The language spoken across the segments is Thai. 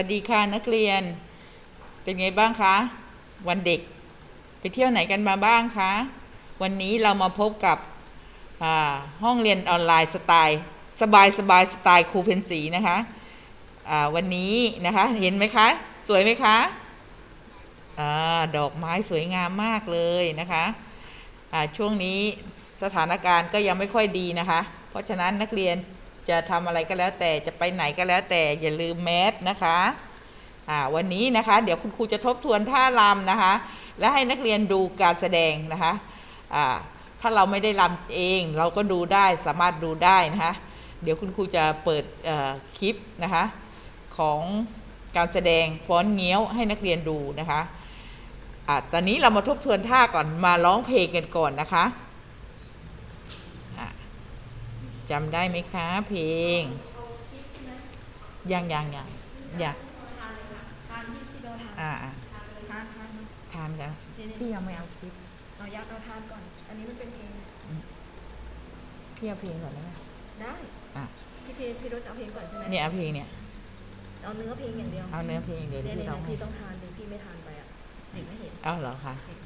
วัสดีค่ะนักเรียน เป็นไงบ้างคะ วันเด็ก ไปเที่ยวไหนกันมาบ้างคะ วันนี้เรามาพบกับห้องเรียนออนไลน์สไตล์สบายสบายสไตล์ครูเพนสีนะคะวันนี้นะคะเห็นไหมคะ สวยไหมคะอดอกไม้สวยงามมากเลยนะคะอ่าช่วงนี้สถานการณ์ก็ยังไม่ค่อยดีนะคะ เพราะฉะนั้นนักเรียน จะทำอะไรก็แล้วแต่จะไปไหนก็แล้วแต่อย่าลืมแมสนะคะอ่าวันนี้นะคะเดี๋ยวคุณครูจะทบทวนท่ารำนะคะ และให้นักเรียนดูการแสดงนะคะอ่าถ้าเราไม่ได้รำเองเราก็ดูได้สามารถดูได้นะคะ เดี๋ยวคุณครูจะเปิดคลิปนะคะของการแสดงฟ้อนเงี้ยวให้นักเรียนดูนะคะอะตอนนี้เรามาทบทวนท่าก่อนมาร้องเพลงกันก่อนนะคะ จำได้ไหมคะ เพลงยังยังยังอยากทานเลยค่ะทานที่ที่โดนทานอ่าอะทานเลยทานทานทานกันพี่ยังไม่เอาคลิปเอายักเอาทานก่อน อันนี้มันเป็นเพลงพี่เอาเพลงก่อนได้ไหมได้อะพี่พี่พี่รถจะเอาเพลงก่อนใช่ไหมเนี่ยเอาเพลงเนี่ยเอาเนื้อเพลงอย่างเดียวเอาเนื้อเพลงเดี๋ยวเนี่ยพี่เนี่ยร้องให้พี่ต้องทานเลยพี่ไม่ทานไปอะเด็กไม่เห็นเอาเหรอคะเด็ก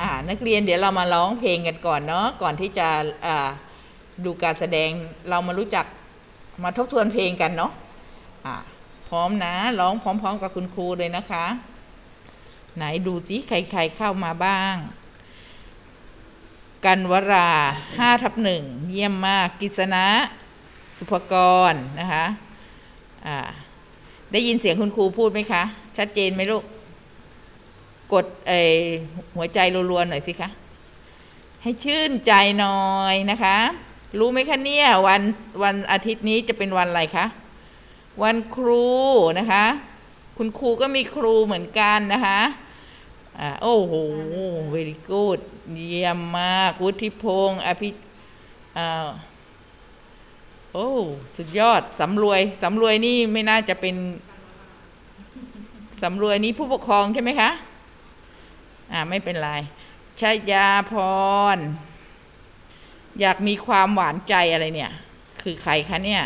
อ่านักเรียนเดี๋ยวเรามาร้องเพลงกันก่อนเนาะก่อนที่จะอ่า ดูการแสดงเรามารู้จักมาทบทวนเพลงกันเนาะอ่าพร้อมนะร้องพร้อม ๆ กับคุณครูเลยนะคะ ไหนดูสิใครๆเข้ามาบ้าง กันวราห้าทับหนึ่งเยี่ยมมากกิษณะสุภกรนะคะอ่าได้ยินเสียงคุณครูพูดไหมคะ ชัดเจนไหมลูก กดเออหัวใจรัวๆหน่อยสิคะ ให้ชื่นใจหน่อยนะคะ รู้ไหมคะเนี่ยวันวันอาทิตย์นี้จะเป็นวันอะไรคะวันครูนะคะ คุณครูก็มีครูเหมือนกันนะคะอ่าโอ้โห very good เยี่ยมมากวุฒิพงศ์อภิอ่าโอ้สุดยอดสำรวยสำรวยนี่ไม่น่าจะเป็นสำรวยนี่ผู้ปกครองใช่ไหมคะ อ่าไม่เป็นไรชยาพร อยากมีความหวานใจอะไรเนี่ย คือใครคะเนี่ย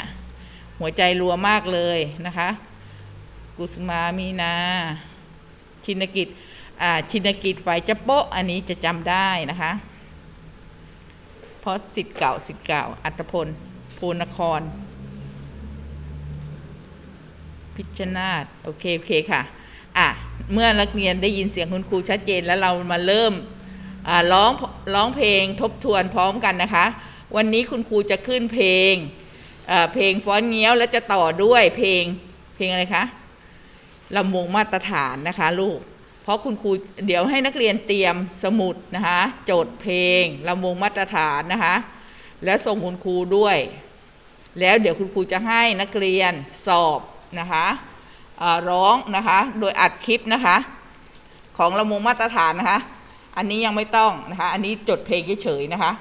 หัวใจรัวมากเลยนะคะ กุสมามีนา ชินกิจอ่าชินกิจฝ่ายจะโปะอันนี้จะจำได้นะคะเพราะสิทธิ์เก่าสิทธิ์เก่า อัตพลภูนคร พิชนาตโอเค โอเคค่ะ อะ เมื่อนักเรียนได้ยินเสียงคุณครูชัดเจนแล้วเรามาเริ่ม ร้องร้องเพลงทบทวนพร้อมกันนะคะ วันนี้คุณครูจะขึ้นเพลงเพลงฟ้อนเงี้ยวแล้วจะต่อด้วยเพลงเพลงอะไรคะลำวงมาตรฐานนะคะลูก เพราะคุณครูเดี๋ยวให้นักเรียนเตรียมสมุดนะคะโจทย์เพลงลำวงมาตรฐานนะคะ แล้วส่งคุณครูด้วย แล้วเดี๋ยวคุณครูจะให้นักเรียนสอบนะคะร้องนะคะ โดยอัดคลิปนะคะ ของละมงมาตรฐานนะคะ อันนี้ยังไม่ต้องนะคะ อันนี้จดเพลงเฉยๆนะคะ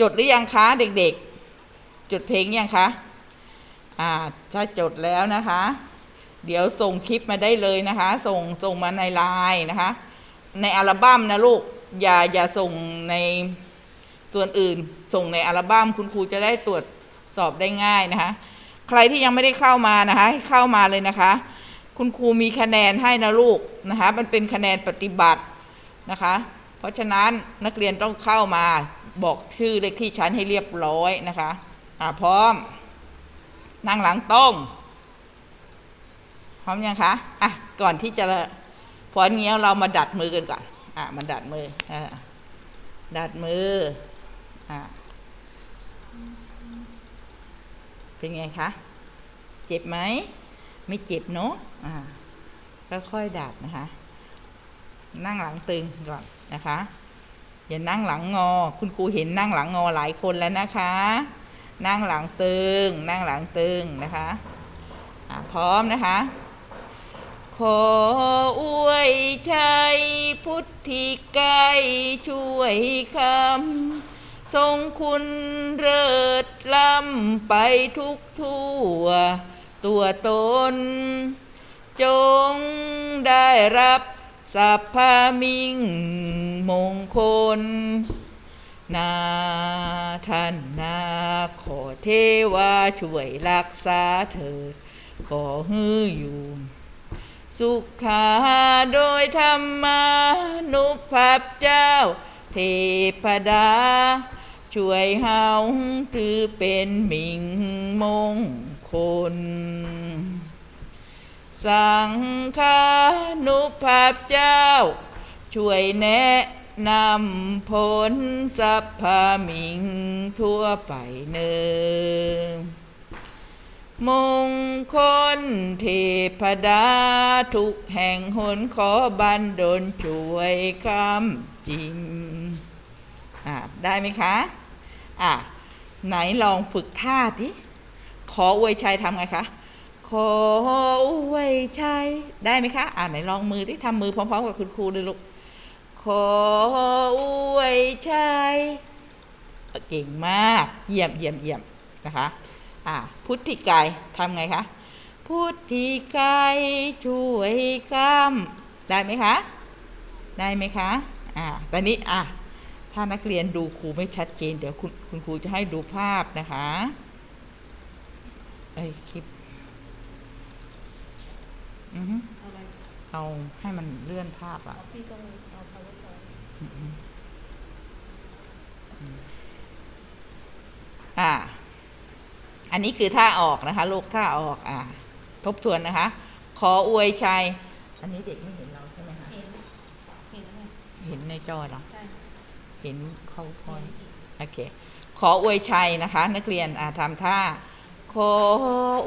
จดหรือยังคะเด็กๆ จดเพลงยังคะอ่าถ้าจดแล้วนะคะ เดี๋ยวส่งคลิปมาได้เลยนะคะ ส่งส่งมาในไลน์นะคะ ในอัลบั้มนะลูกอย่าอย่าส่งในส่วนอื่น ส่งในอัลบั้มคุณครูจะได้ตรวจสอบได้ง่ายนะคะ ใครที่ยังไม่ได้เข้ามานะคะให้เข้ามาเลยนะคะ คุณครูมีคะแนนให้นะลูกนะคะ มันเป็นคะแนนปฏิบัติ นะคะ เพราะฉะนั้นนักเรียนต้องเข้ามาบอกชื่อเลขที่ชั้นให้เรียบร้อยนะคะอ่าพร้อม นั่งหลังตรงพร้อมยังคะอะก่อนที่จะฟ้อนเงี้ยวเรามาดัดมือกันก่อนอะมาดัดมืออ่าดัดมืออ่าเป็นไงคะ เจ็บไหม ไม่เจ็บเนาะอ่าค่อยๆดัดนะคะ นั่งหลังตึงก่อนนะคะอย่านั่งหลังงอ คุณครูเห็นนั่งหลังงอหลายคนแล้วนะคะ นั่งหลังตึง นั่งหลังตึงนะคะอ่าพร้อมนะคะ ขออวยชัยพุทธิไกรช่วยคำทรงคุณเลิศล้ำไปทุกทั่ว ตัวตน จงได้รับ สัพพามิงมงคล นาท่านนาขอเทวาช่วยรักษาเถิดขอฮืออยู่ สุขาโดยธรรมานุภาพเจ้า เทพดา ช่วยเฮาถือเป็นมิงมงคล สังฆานุภาพเจ้า ช่วยแนะนำผลสัพพามิงทั่วไปเนินมงคลเทพดาทุกแห่งหนขอบันดลช่วยคำจริง อ่าได้ไหมคะ อะไหนลองฝึกท่าดิขออวยชัยทำไงคะ ขออวยชัยได้ไหมคะอ่าไหนลองมือที่ทำมือพร้อมๆกับคุณครูเลยลูกขออวยชัยเก่งมากเยี่ยมเยี่ยมเยี่ยมนะคะอ่าพุทธิกายทำไงคะพุทธิกายช่วยกำได้ไหมคะได้ไหมคะอ่าตอนนี้อะถ้านักเรียนดูครูไม่ชัดเจน เดี๋ยวคุณคุณครูจะให้ดูภาพนะคะไอคลิป อือฮึเอาอะไรเอาให้มันเลื่อนภาพอะเอาพี่ต้องเอา powerpoint อือฮึอ่า อันนี้คือท่าออกนะคะลูกท่าออก อ่า ทบทวนนะคะ ขออวยชัย อันนี้เด็กไม่เห็นเราใช่ไหมคะ เห็นเห็นอะไรเห็นในจอเหรอ ใช่เห็นเขาพอยเห็นโอเค ขออวยชัยนะคะ นักเรียน อ่าทำท่า ขอ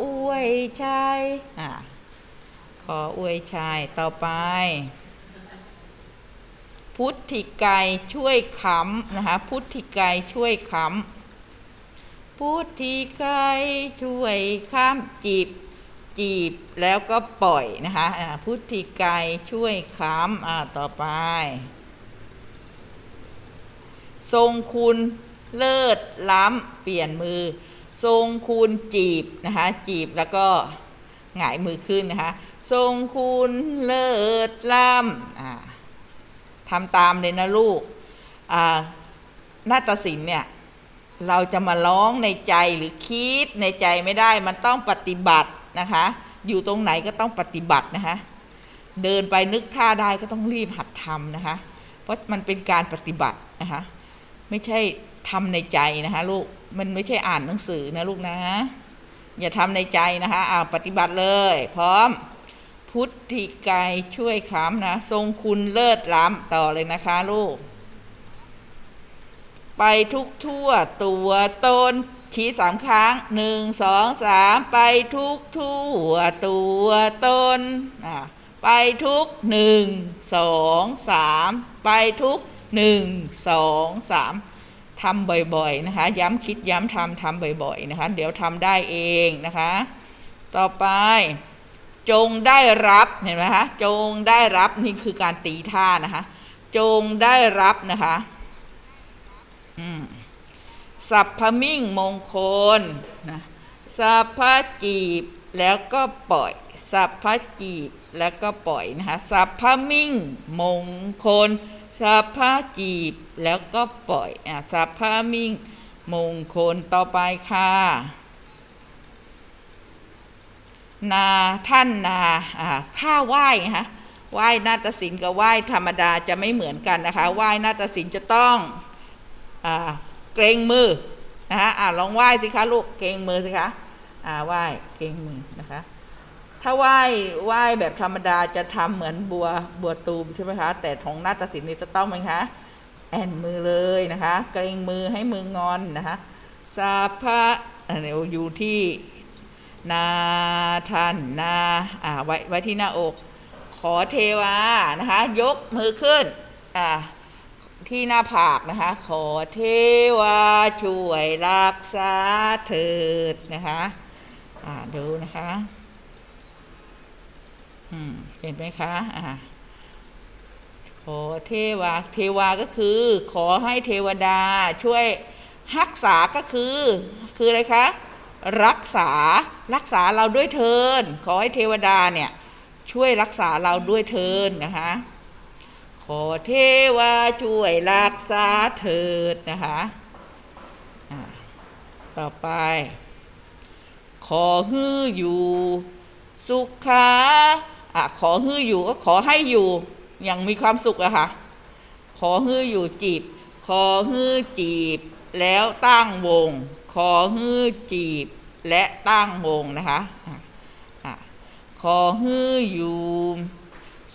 อวยชัย อ่า ขออวยชัยต่อไป พุทธิไกรช่วยค้ำนะคะ พุทธิไกรช่วยค้ำพุทธิไกรช่วยค้ำจีบจีบแล้วก็ปล่อยนะคะพุทธิไกรช่วยค้ำอ่าต่อไป ทรงคุณเลิศล้ำเปลี่ยนมือ ทรงคุณจีบนะคะจีบแล้วก็หงายมือขึ้นนะคะ ทรงคุณเลิศล้ำทำตามเลยนะลูกอ่านาฏศิลป์เนี่ย เราจะมาร้องในใจหรือคิดในใจไม่ได้ มันต้องปฏิบัตินะคะ อยู่ตรงไหนก็ต้องปฏิบัตินะคะ เดินไปนึกท่าได้ก็ต้องรีบหัดทำนะคะ เพราะมันเป็นการปฏิบัตินะคะ ไม่ใช่ทำในใจนะคะลูก มันไม่ใช่อ่านหนังสือนะลูกนะ อย่าทำในใจนะคะอ่าปฏิบัติเลย พร้อม พุทธิกายช่วยค้ำนะ ทรงคุณเลิศล้ำต่อเลยนะคะลูก ไปทุกทั่วตัวตนชี้สามครั้งหนึ่งสองสามไปทุกทั่วตัวตนอ่าไปทุกหนึ่งสองสามไปทุกหนึ่งสองสามทำบ่อยๆนะคะ ย้ำคิดย้ำทำทำบ่อยๆนะคะ เดี๋ยวทำได้เองนะคะ ต่อไป จงได้รับเห็นไหมคะจงได้รับนี่คือการตีท่านะคะจงได้รับนะคะสัพพมิ่งมงคลนะสัพพจีบแล้วก็ปล่อยสัพพจีบแล้วก็ปล่อยนะคะสัพพมิ่งมงคลสัพพจีบแล้วก็ปล่อยอะสัพพมิ่งมงคลต่อไปค่ะ นาท่านนาท่าไหว้นะคะไหว้นาฏศิลป์กับไหว้ธรรมดาจะไม่เหมือนกันนะคะไหว้นาฏศิลป์จะต้องอเกรงมือนะคะอ่าลองไหว้สิคะลูกเกรงมือสิคะอ่าไหว้เกรงมือนะคะ ถ้าไหว้ไหว้แบบธรรมดาจะทำเหมือนบัวบัวตูมใช่ไหมคะแต่ของนาฏศิลป์นี่จะต้องไหมคะแอนมือเลยนะคะ เกรงมือให้มืองอนนะคะสาพะอันนี้อยู่ที่ นาท่านนาอ่าไว้ไว้ที่หน้าอก ขอเทวานะคะ ยกมือขึ้นอ่าที่หน้าผากนะคะ ขอเทวาช่วยรักษาเถิดนะคะอ่าดูนะคะอืมเห็นไหมคะอ่าขอเทวาเทวาก็คือ ขอให้เทวดาช่วยรักษาก็คือ คืออะไรคะ รักษา รักษาเราด้วยเทิน ขอให้เทวดาเนี่ย ช่วยรักษาเราด้วยเทินนะคะ ขอเทวาช่วยรักษาเถิดนะคะต่อไป ขอฮื้ออยู่ สุขาอะขอฮืออยู่ก็ขอให้อยู่ อย่างมีความสุขอะค่ะ ขอฮืออยู่จีบ ขอฮือจีบ แล้วตั้งวง ขอฮือจีบ และตั้งวงนะคะอะอะขอฮืออยู่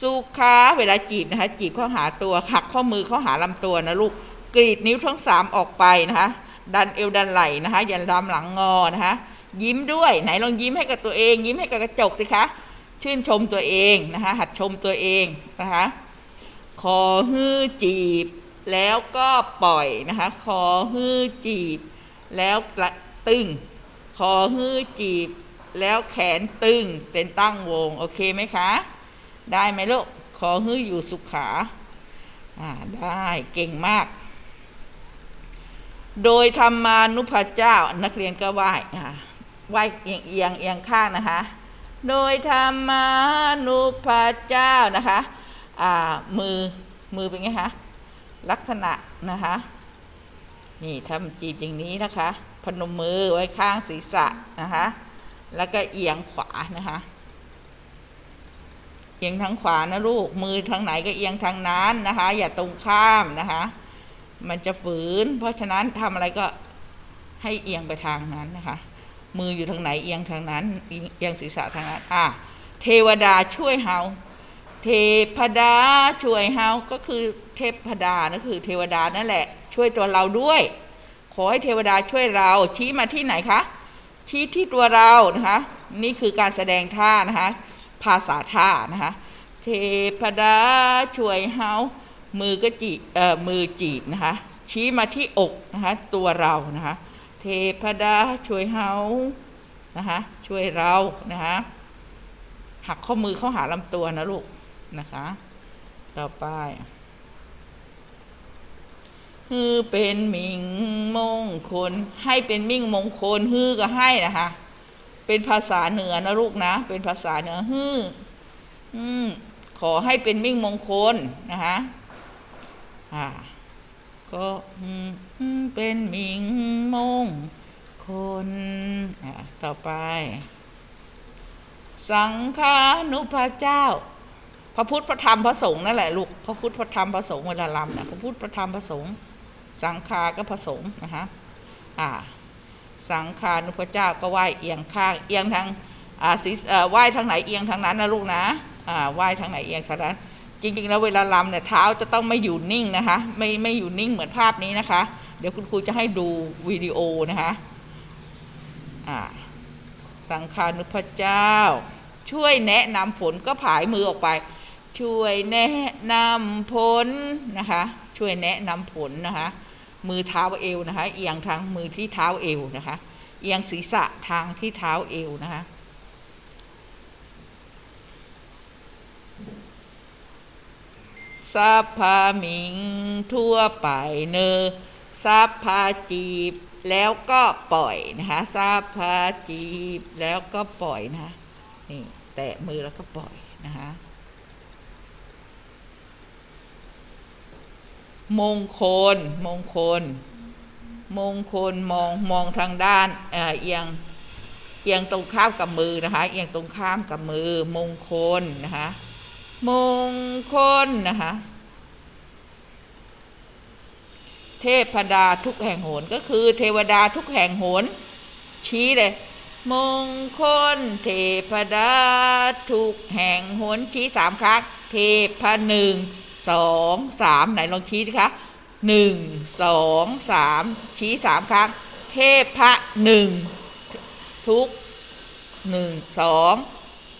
สุขาเวลาจีบนะคะจีบเข้าหาตัวหักข้อมือเข้าหาลำตัวนะลูกกรีดนิ้วทั้งสามออกไปนะคะดันเอวดันไหล่นะคะอย่าดำหลังงอนะคะยิ้มด้วยไหนลองยิ้มให้กับตัวเอง ยิ้มให้กับกระจกสิคะชื่นชมตัวเองนะคะหัดชมตัวเองนะคะขอฮื้อจีบ แล้วก็ปล่อยนะคะขอฮื้อจีบ แล้วกระตึง ขอฮื้อจีบ แล้วแขนตึงเป็นตั้งวง โอเคไหมคะ ได้ไหมลูกขอฮื้ออยู่สุขา อ่า ได้เก่งมาก โดยธรรมานุพเจ้านักเรียนก็ไหว้อ่าไหว้เอียงเอียงเอียงข้างนะคะ โดยธรรมานุพเจ้านะคะ อ่า มือ มือเป็นไงคะ ลักษณะนะคะ นี่ทำจีบอย่างนี้นะคะ นมมือไว้ข้างศีรษะนะคะ แล้วก็เอียงขวานะคะ เอียงทางขวานะลูก มือทางไหนก็เอียงทางนั้นนะคะ อย่าตรงข้ามนะคะ มันจะฝืน เพราะฉะนั้นทำอะไรก็ให้เอียงไปทางนั้นนะคะ มืออยู่ทางไหนเอียงทางนั้น เอียงศีรษะทางนั้น อะ เทวดาช่วยเฮาเทพดาช่วยเฮาก็คือเทพดานั่นคือเทวดานั่นแหละ ช่วยตัวเราด้วย อให้เทวดาช่วยเราชี้มาที่ไหนคะชี้ที่ตัวเรานะคะ นี่คือการแสดงท่านะคะ ภาษาท่านะคะ เทพดาช่วยเฮามือก็จีบเอ่อมือจีบนะคะ ชี้มาที่อกนะคะ ตัวเรานะคะ เทพดาช่วยเฮานะคะ ช่วยเรานะคะหักข้อมือเข้าหาลำตัวนะลูกนะคะ ต่อไป ฮือเป็นมิ่งมงคล ให้เป็นมิ่งมงคลฮือก็ให้นะคะ เป็นภาษาเหนือนะลูกนะ เป็นภาษาเหนือฮืออืมขอให้เป็นมิ่งมงคลนะคะอ่าก็อือเป็นมิ่งมงคลอ่าต่อไป สังฆานุภาเจ้าพระพุทธพระธรรมพระสงฆ์นั่นแหละลูกพระพุทธพระธรรมพระสงฆ์เวลาลำนะพระพุทธพระธรรมพระสงฆ์ สังฆาก็พระสงฆ์นะคะอ่าสังฆานุพระเจ้าก็ไหว้เอียงข้างเอียงทางอ่าศีไหว้ทางไหนเอียงทางนั้นนะลูกนะอ่าไหว้ทางไหนเอียงทางนั้นจริงๆแล้วเวลาลำเนี่ยเท้าจะต้องไม่อยู่นิ่งนะคะ ไม่ไม่อยู่นิ่งเหมือนภาพนี้นะคะ เดี๋ยวคุณครูจะให้ดูวิดีโอนะคะอ่าสังฆานุพเจ้า ช่วยแนะนำผลก็ผายมือออกไป ช่วยแนะนำผลนะคะ ช่วยแนะนำผลนะคะ มือเท้าเอวนะคะ เอียงทางมือที่เท้าเอวนะคะ เอียงศีรษะทางที่เท้าเอวนะคะสัพพามิงทั่วไปเนอสัพพาจีบแล้วก็ปล่อยนะคะสัพพาจีบแล้วก็ปล่อยนะะนี่แตะมือแล้วก็ปล่อยนะคะ มงคล มงคล มงคลมองมองทางด้านเอียงเอียงตรงข้ามกับมือนะคะ เอียงตรงข้ามกับมือ มงคลนะคะ มงคลนะคะ เทพดาทุกแห่งโหนก็คือเทวดาทุกแห่งโหนชี้เลยมงคล เทพดาทุกแห่งโหนชี้สามครั้งเทพหนึ่ง สองสามไหนลองชี้ดิคะหนึ่งสองสามชี้สามครั้ง เทพะหนึ่งทุกหนึ่งสอง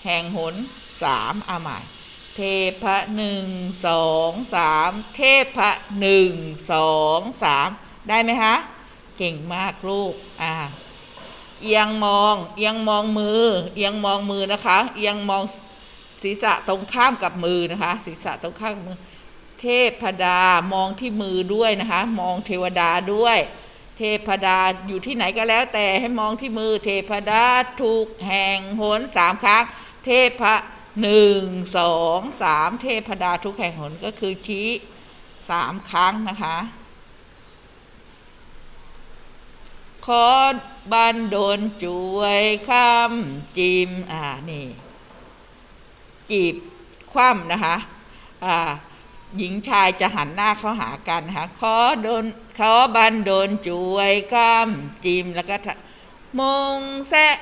แห่งหนสามอาหมายเทพะหนึ่งสองสามเทพะหนึ่งสองสามได้ไหมคะเก่งมากลูกอ่าเอียงมองเอียงมองมือเอียงมองมือนะคะเอียงมองศีรษะตรงข้ามกับมือนะคะ ศีรษะตรงข้ามกับมือ เทพดามองที่มือด้วยนะคะ มองเทวดาด้วย เทพดาอยู่ที่ไหนก็แล้ว แต่ให้มองที่มือเทพดาถูกแห่งหนสามครั้งเทพะหนึ่งสองสามเทพดาทุกแห่งหนก็คือชี้สามครั้งนะคะขอบันโดลช่วยคำจิม อ่า นี่ จีบ คว่ำนะคะ อ่า หญิงชายจะหันหน้าเข้าหากันนะคะขอโดนขอบันโดนจวยก้ามจิมแล้วก็ทะมงแซะ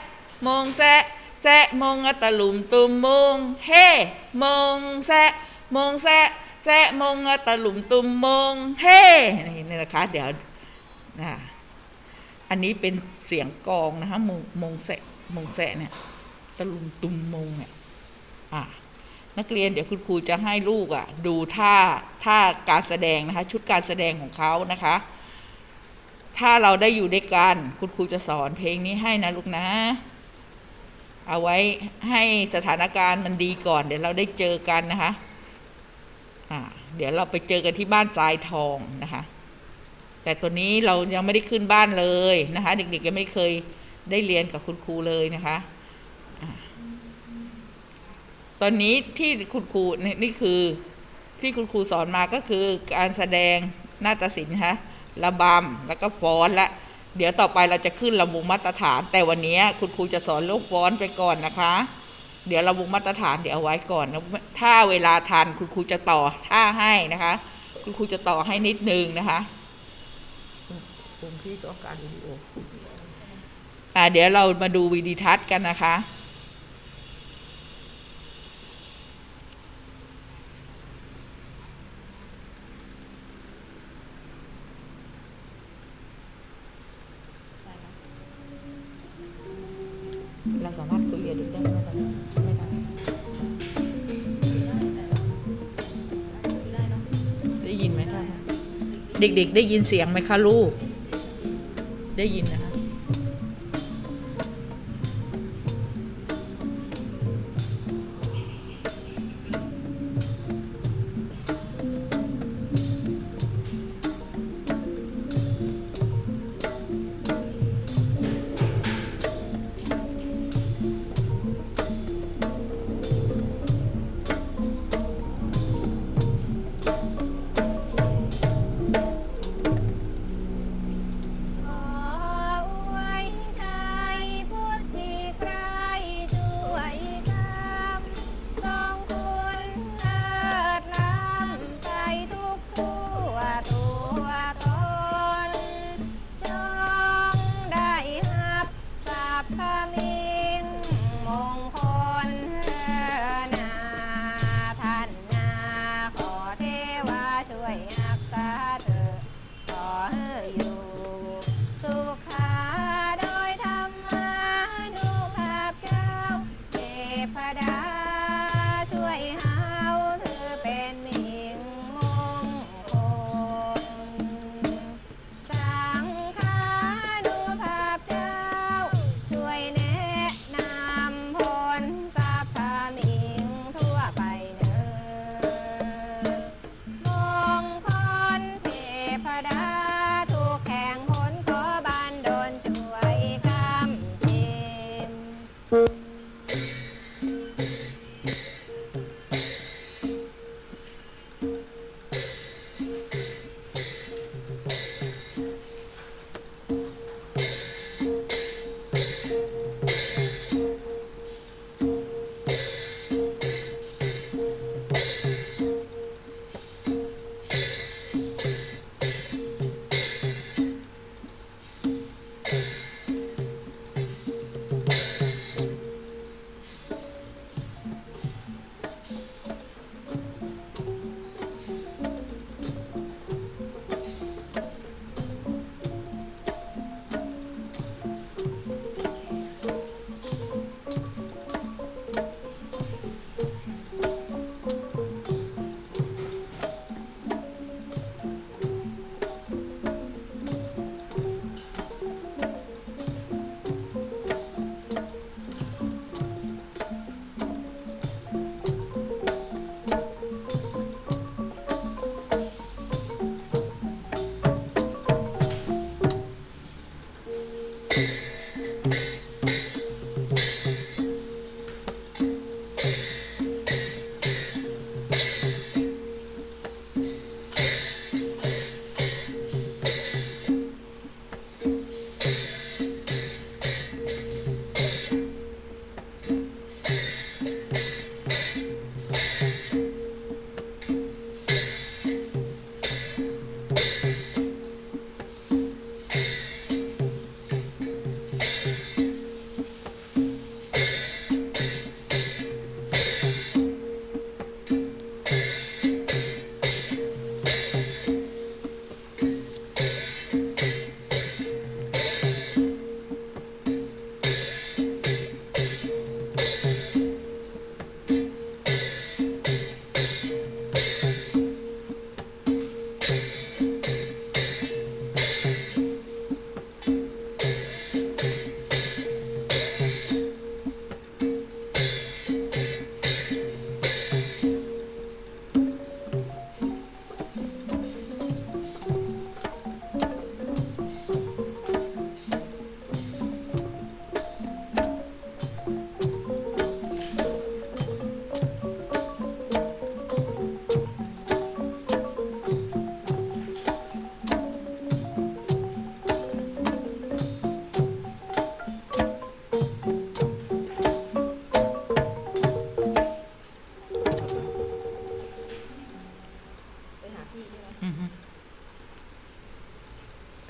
มงแซะแซะมงอะตะลุมตุมมงเฮ่มงแซะมงแซะแซะมงอะตะลุมตุมมงเฮ่นี่นะคะเดี๋ยวนะอันนี้เป็นเสียงกองนะคะมงมงแซะมงแซะเนี่ยตะลุมตุมมงเนี่ยอะ นักเรียนเดี๋ยวคุณครูจะให้ลูกอะ ดูท่าท่าการแสดงนะคะ ชุดการแสดงของเขานะคะ ถ้าเราได้อยู่ด้วยกัน คุณครูจะสอนเพลงนี้ให้นะลูกนะ เอาไว้ให้สถานการณ์มันดีก่อน เดี๋ยวเราได้เจอกันนะคะอ่าเดี๋ยวเราไปเจอกันที่บ้านทรายทองนะคะ แต่ตัวนี้เรายังไม่ได้ขึ้นบ้านเลยนะคะ เด็กๆยังไม่เคยได้เรียนกับคุณครูเลยนะคะ ตอนนี้ที่คุณครูนี่นี่คือที่คุณครูสอนมาก็คือการแสดงนาฏศิลป์นะคะระบำแล้วก็ฟ้อนและ เดี๋ยวต่อไปเราจะขึ้นระบุมาตรฐาน แต่วันนี้คุณครูจะสอนเรื่องฟ้อนไปก่อนนะคะ เดี๋ยวระบุมาตรฐานเดี๋ยวเอาไว้ก่อนแล้วถ้าเวลาทันคุณครูจะต่อท่าให้นะคะ คุณครูจะต่อให้นิดนึงนะคะคุณพี่ต้องการวิดีโออ่าเดี๋ยวเรามาดูวิดีทัศน์กันนะคะ เราสามารถคุยกับเด็กได้ไหมตอนนี้ไม่ได้ได้เนาะได้ยินไหมคะเด็กๆ ได้ยินเสียงไหมคะลูก ได้ยินนะคะ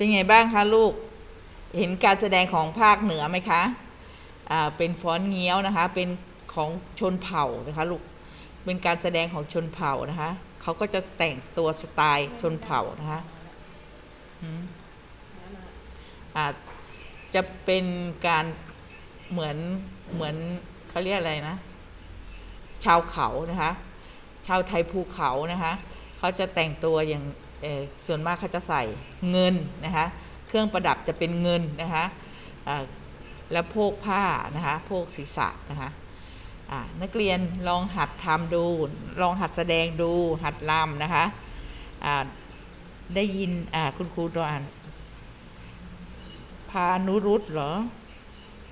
เป็นไงบ้างคะลูก เห็นการแสดงของภาคเหนือไหมคะอ่าเป็นฟ้อนเงี้ยวนะคะ เป็นของชนเผ่านะคะลูก เป็นการแสดงของชนเผ่านะคะเขาก็จะแต่งตัวสไตล์ชนเผ่านะคะอืมน้ำมาจะเป็นการเหมือนเหมือนเขาเรียกอะไรนะ ชาวเขานะคะ ชาวไทยภูเขานะคะเขาจะแต่งตัวอย่าง ส่วนมากเขาจะใส่เงินนะคะ เครื่องประดับจะเป็นเงินนะคะและโพกผ้านะคะ โพกศีรษะนะคะนักเรียนลองหัดทำดู ลองหัดแสดงดู หัดรำนะคะได้ยินคุณครูตัวอ่านพานุรุตเหรอ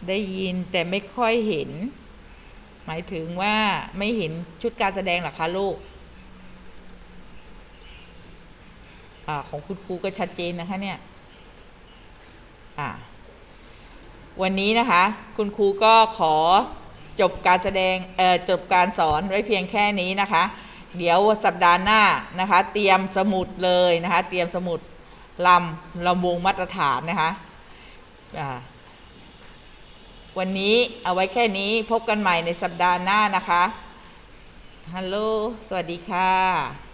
ได้ยินแต่ไม่ค่อยเห็น หมายถึงว่าไม่เห็นชุดการแสดงหรอคะลูก อาของคุณครูก็ชัดเจนนะคะเนี่ยอ่าวันนี้นะคะ คุณครูก็ขอจบการแสดงเอ่อจบการสอนไว้เพียงแค่นี้นะคะ เดี๋ยวสัปดาห์หน้านะคะ เตรียมสมุดเลยนะคะ เตรียมสมุดลำลำวงมาตรฐานนะคะอ่าวันนี้เอาไว้แค่นี้พบกันใหม่ในสัปดาห์หน้านะคะ ฮัลโหล สวัสดีค่ะ